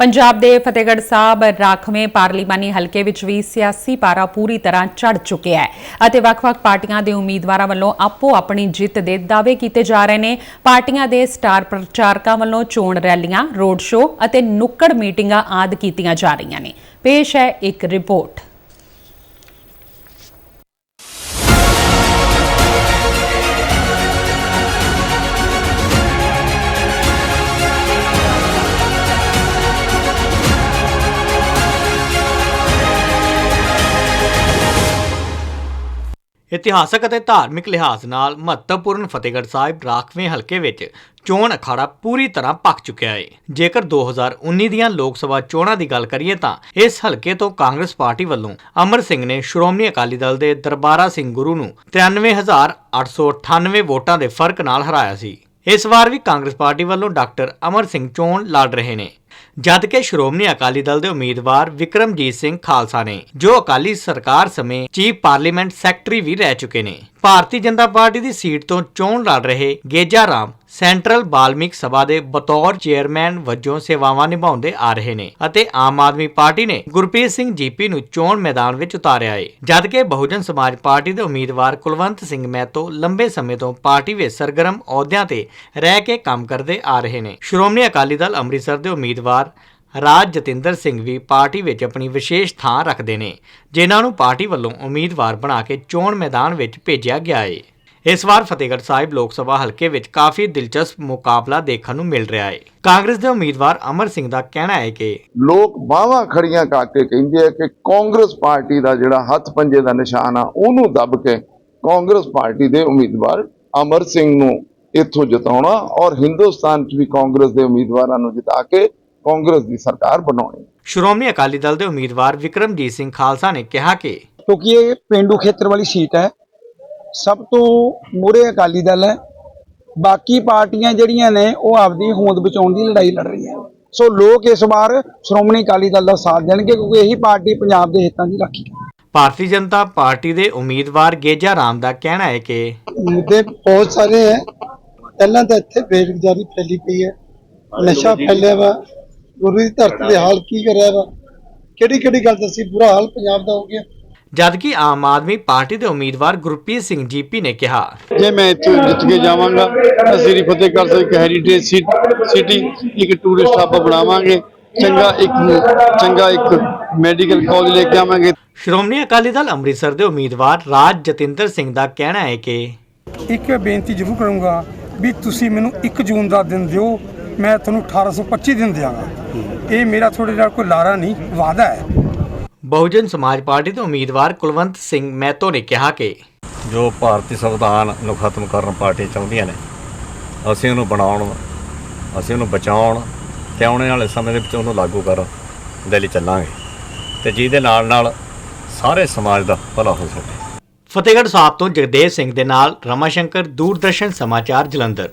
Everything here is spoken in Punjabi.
ਪੰਜਾਬ ਦੇ ਫਤਿਹਗੜ੍ਹ ਸਾਹਿਬ ਰਾਖਵੇਂ ਪਾਰਲੀਮਾਨੀ ਹਲਕੇ ਵਿੱਚ ਵੀ ਸਿਆਸੀ ਪਾਰਾ ਪੂਰੀ ਤਰ੍ਹਾਂ ਚੜ ਚੁੱਕਿਆ ਹੈ ਅਤੇ ਵੱਖ-ਵੱਖ ਪਾਰਟੀਆਂ ਦੇ ਉਮੀਦਵਾਰਾਂ ਵੱਲੋਂ ਆਪੋ ਆਪਣੀ ਜਿੱਤ ਦੇ ਦਾਅਵੇ ਕੀਤੇ ਜਾ ਰਹੇ ਨੇ। ਪਾਰਟੀਆਂ ਦੇ ਸਟਾਰ ਪ੍ਰਚਾਰਕਾਂ ਵੱਲੋਂ ਚੋਣ ਰੈਲੀਆਂ, ਰੋਡ ਸ਼ੋਅ ਅਤੇ ਨੁੱਕੜ ਮੀਟਿੰਗਾਂ ਆਦਿ ਕੀਤੀਆਂ ਜਾ ਰਹੀਆਂ ਨੇ। ਪੇਸ਼ ਹੈ ਇੱਕ ਰਿਪੋਰਟ। ਇਤਿਹਾਸਕ ਅਤੇ ਧਾਰਮਿਕ ਲਿਹਾਜ਼ ਨਾਲ ਮਹੱਤਵਪੂਰਨ ਫਤਿਹਗੜ੍ਹ ਸਾਹਿਬ ਰਾਖਵੇਂ ਹਲਕੇ ਵਿੱਚ ਚੋਣ ਅਖਾੜਾ ਪੂਰੀ ਤਰ੍ਹਾਂ ਪੱਕ ਚੁੱਕਿਆ ਹੈ ਜੇਕਰ 2019 ਦੀਆਂ ਲੋਕ ਸਭਾ ਚੋਣਾਂ ਦੀ ਗੱਲ ਕਰੀਏ ਤਾਂ ਇਸ ਹਲਕੇ ਤੋਂ ਕਾਂਗਰਸ ਪਾਰਟੀ ਵੱਲੋਂ ਅਮਰ ਸਿੰਘ ਨੇ ਸ਼੍ਰੋਮਣੀ ਅਕਾਲੀ ਦਲ ਦੇ ਦਰਬਾਰਾ ਸਿੰਘ ਗੁਰੂ ਨੂੰ 93898 ਵੋਟਾਂ ਦੇ ਫ਼ਰਕ ਨਾਲ ਹਰਾਇਆ ਸੀ। ਇਸ ਵਾਰ ਵੀ ਕਾਂਗਰਸ ਪਾਰਟੀ ਵੱਲੋਂ ਡਾਕਟਰ ਅਮਰ ਸਿੰਘ ਚੋਣ ਲੜ ਰਹੇ ਨੇ। ਜਦ ਕਿ ਸ਼੍ਰੋਮਣੀ ਅਕਾਲੀ ਦਲ ਦੇ ਉਮੀਦਵਾਰ ਵਿਕਰਮਜੀਤ ਸਿੰਘ ਖਾਲਸਾ ਨੇ, ਜੋ ਅਕਾਲੀ ਸਰਕਾਰ ਸਮੇਂ ਚੀਫ ਪਾਰਲੀਮੈਂਟ ਸੈਕਟਰੀ ਵੀ ਰਹਿ ਚੁੱਕੇ ਨੇ। ਭਾਰਤੀ ਜਨਤਾ ਪਾਰਟੀ ਦੀ ਸੀਟ ਤੋਂ ਚੋਣ ਲੜ ਰਹੇ ਗੇਜਾ ਰਾਮ ਸੈਂਟਰਲ ਬਾਲਮਿਕ ਸਭਾ ਦੇ ਬਤੌਰ ਚੇਅਰਮੈਨ ਵਜੋਂ ਸੇਵਾਵਾਂ ਨਿਭਾਉਂਦੇ ਆ ਰਹੇ ਨੇ ਅਤੇ ਆਮ ਆਦਮੀ ਪਾਰਟੀ ਨੇ ਗੁਰਪ੍ਰੀਤ ਸਿੰਘ ਜੀਪੀ ਨੂੰ ਚੋਣ ਮੈਦਾਨ ਵਿੱਚ ਉਤਾਰਿਆ ਹੈ ਜਦਕਿ ਬਹੁਜਨ ਸਮਾਜ ਪਾਰਟੀ ਦੇ ਉਮੀਦਵਾਰ ਕੁਲਵੰਤ ਸਿੰਘ ਮਹਿਤੋ ਲੰਬੇ ਸਮੇਂ ਤੋਂ ਪਾਰਟੀ ਵਿੱਚ ਸਰਗਰਮ ਅਹੁਦਿਆਂ ਤੇ ਰਹਿ ਕੇ ਕੰਮ ਕਰਦੇ ਆ ਰਹੇ ਨੇ। ਸ਼੍ਰੋਮਣੀ ਅਕਾਲੀ ਦਲ ਅੰਮ੍ਰਿਤਸਰ ਦੇ ਉਮੀਦਵਾਰ ਰਾਜ ਜਤਿੰਦਰ ਸਿੰਘ ਵੀ ਪਾਰਟੀ ਵਿੱਚ ਆਪਣੀ ਵਿਸ਼ੇਸ਼ ਥਾਂ ਰੱਖਦੇ ਨੇ, ਜਿਨ੍ਹਾਂ ਨੂੰ ਪਾਰਟੀ ਵੱਲੋਂ ਉਮੀਦਵਾਰ ਬਣਾ ਕੇ ਚੋਣ ਮੈਦਾਨ ਵਿੱਚ ਭੇਜਿਆ ਗਿਆ ਹੈ ਇਸ ਵਾਰ ਫਤਿਹਗੜ੍ਹ ਸਾਹਿਬ ਲੋਕ ਸਭਾ ਹਲਕੇ ਵਿੱਚ ਕਾਫੀ ਦਿਲਚਸਪ ਮੁਕਾਬਲਾ ਦੇਖਣ ਨੂੰ ਮਿਲ ਰਿਹਾ ਹੈ ਕਾਂਗਰਸ ਦੇ ਉਮੀਦਵਾਰ ਅਮਰ ਸਿੰਘ ਦਾ ਕਹਿਣਾ ਹੈ ਕਿ ਲੋਕ ਬਾਹਾਂ ਖੜੀਆਂ ਕਰਕੇ ਕਹਿੰਦੇ ਆ ਕਿ ਕਾਂਗਰਸ ਪਾਰਟੀ ਦਾ ਜਿਹੜਾ ਹੱਥ ਪੰਜੇ ਦਾ ਨਿਸ਼ਾਨ ਆ, ਉਹਨੂੰ ਦੱਬ ਕੇ ਕਾਂਗਰਸ ਪਾਰਟੀ ਦੇ ਉਮੀਦਵਾਰ ਅਮਰ ਸਿੰਘ ਨੂੰ ਇੱਥੋਂ ਜਿਤਾਉਣਾ ਔਰ ਹਿੰਦੁਸਤਾਨ 'ਚ ਵੀ ਕਾਂਗਰਸ ਦੇ ਉਮੀਦਵਾਰਾਂ ਨੂੰ ਜਿਤਾ ਕੇ ਕਾਂਗਰਸ ਦੀ ਸਰਕਾਰ ਬਣਾਉਣੀ। ਸ਼੍ਰੋਮਣੀ ਅਕਾਲੀ ਦਲ ਦੇ ਉਮੀਦਵਾਰ ਵਿਕਰਮਜੀਤ ਸਿੰਘ ਖਾਲਸਾ ਨੇ ਕਿਹਾ ਕਿ ਕਿਉਂਕਿ ਇਹ ਪਿੰਡੂ ਖੇਤਰ ਵਾਲੀ ਸੀਟ ਹੈ ਸਭ ਤੋਂ ਮੂਹਰੇ ਅਕਾਲੀ ਦਲ ਹੈ। ਬਾਕੀ ਪਾਰਟੀਆਂ ਜਿਹੜੀਆਂ ਨੇ ਉਹ ਆਪਦੀ ਹੋਂਦ ਬਚਾਉਣ ਦੀ ਲੜਾਈ ਲੜ ਰਹੀਆਂ। ਸੋ ਲੋਕ ਇਸ ਵਾਰ ਸ਼੍ਰੋਮਣੀ ਅਕਾਲੀ ਦਲ ਦਾ ਸਾਥ ਦੇਣਗੇ ਕਿਉਂਕਿ ਇਹੀ ਪਾਰਟੀ ਪੰਜਾਬ ਦੇ ਹਿੱਤਾਂ ਦੀ ਰਾਖੀ ਕਰੇਗੀ ਭਾਰਤੀ ਜਨਤਾ ਪਾਰਟੀ ਦੇ ਉਮੀਦਵਾਰ ਗੇਜਾ ਰਾਮ ਦਾ ਕਹਿਣਾ ਹੈ ਕਿ ਮੁੱਦੇ ਬਹੁਤ ਸਾਰੇ ਹੈ। ਪਹਿਲਾਂ ਤਾਂ ਇੱਥੇ ਬੇਰੁਜ਼ਗਾਰੀ ਫੈਲੀ ਪਈ ਹੈ। ਨਸ਼ਾ ਫੈਲਿਆ ਵਾ। ਗੁਰੂ ਦੀ ਧਰਤੀ ਦੇ ਹਾਲ ਕੀ ਕਰਿਆ ਵਾ? ਕਿਹੜੀ ਕਿਹੜੀ ਗੱਲ ਦੱਸੀ? ਬੁਰਾ ਹਾਲ ਪੰਜਾਬ ਦਾ ਹੋ ਗਿਆ। ਜਦਕਿ ਆਮ ਆਦਮੀ ਪਾਰਟੀ ਦੇ ਉਮੀਦਵਾਰ ਗੁਰਪ੍ਰੀਤ ਸਿੰਘ ਜੀਪੀ ਨੇ ਕਿਹਾ ਜੇ ਮੈਂ ਇੱਥੋਂ ਜਿੱਤ ਕੇ ਜਾਵਾਂਗਾ ਤਾਂ ਸ੍ਰੀ ਫਤਿਹਗੜ੍ਹ ਸਾਹਿਬ ਇੱਕ ਹੈਰੀਟੇਜ ਸਿਟੀ ਇੱਕ ਟੂਰਿਸਟ ਹੱਬ ਬਣਾਵਾਂਗੇ। ਚੰਗਾ ਇੱਕ ਚੰਗਾ ਇੱਕ ਮੈਡੀਕਲ ਕਾਲਜ ਲੈ ਕੇ ਆਵਾਂਗੇ। ਸ਼੍ਰੋਮਣੀ ਅਕਾਲੀ ਦਲ ਅੰਮ੍ਰਿਤਸਰ ਦੇ ਉਮੀਦਵਾਰ ਰਾਜ ਜਤਿੰਦਰ ਸਿੰਘ ਦਾ ਕਹਿਣਾ ਹੈ ਕਿ ਇੱਕ ਬੇਨਤੀ ਜ਼ਰੂਰ ਕਰੂੰਗਾ ਵੀ ਤੁਸੀਂ ਮੈਨੂੰ 1 ਜੂਨ ਦਾ ਦਿਨ ਦਿਓ। ਮੈਂ ਤੁਹਾਨੂੰ 1825 ਦਿਨ ਦਿਆਂਗਾ। ਇਹ ਮੇਰਾ ਤੁਹਾਡੇ ਨਾਲ ਕੋਈ ਲਾਰਾ ਨਹੀਂ ਵਾਅਦਾ ਹੈ। ਬਹੁਜਨ ਸਮਾਜ ਪਾਰਟੀ ਦੇ ਉਮੀਦਵਾਰ ਕੁਲਵੰਤ ਸਿੰਘ ਮਹਿਤੋ ਨੇ ਕਿਹਾ ਕਿ ਜੋ ਭਾਰਤੀ ਸੰਵਿਧਾਨ ਨੂੰ ਖਤਮ ਕਰਨ ਪਾਰਟੀ ਚਾਹੁੰਦੀਆਂ ਨੇ ਅਸੀਂ ਉਹਨੂੰ ਬਣਾਉਣ ਅਸੀਂ ਉਹਨੂੰ ਬਚਾਉਣ ਤੇ ਆਉਣ ਵਾਲੇ ਸਮੇਂ ਦੇ ਵਿੱਚ ਉਹਨੂੰ ਲਾਗੂ ਕਰਨ ਦੇ ਲਈ ਚੱਲਾਂਗੇ। ਤੇ ਜਿਹਦੇ ਨਾਲ ਨਾਲ ਸਾਰੇ ਸਮਾਜ ਦਾ ਭਲਾ ਹੋ ਸਕੇ। ਫਤਿਹਗੜ੍ਹ ਸਾਹਿਬ ਤੋਂ ਜਗਦੇਵ ਸਿੰਘ ਦੇ ਨਾਲ ਰਮਾ ਸ਼ੰਕਰ ਦੂਰਦਰਸ਼ਨ ਸਮਾਚਾਰ ਜਲੰਧਰ।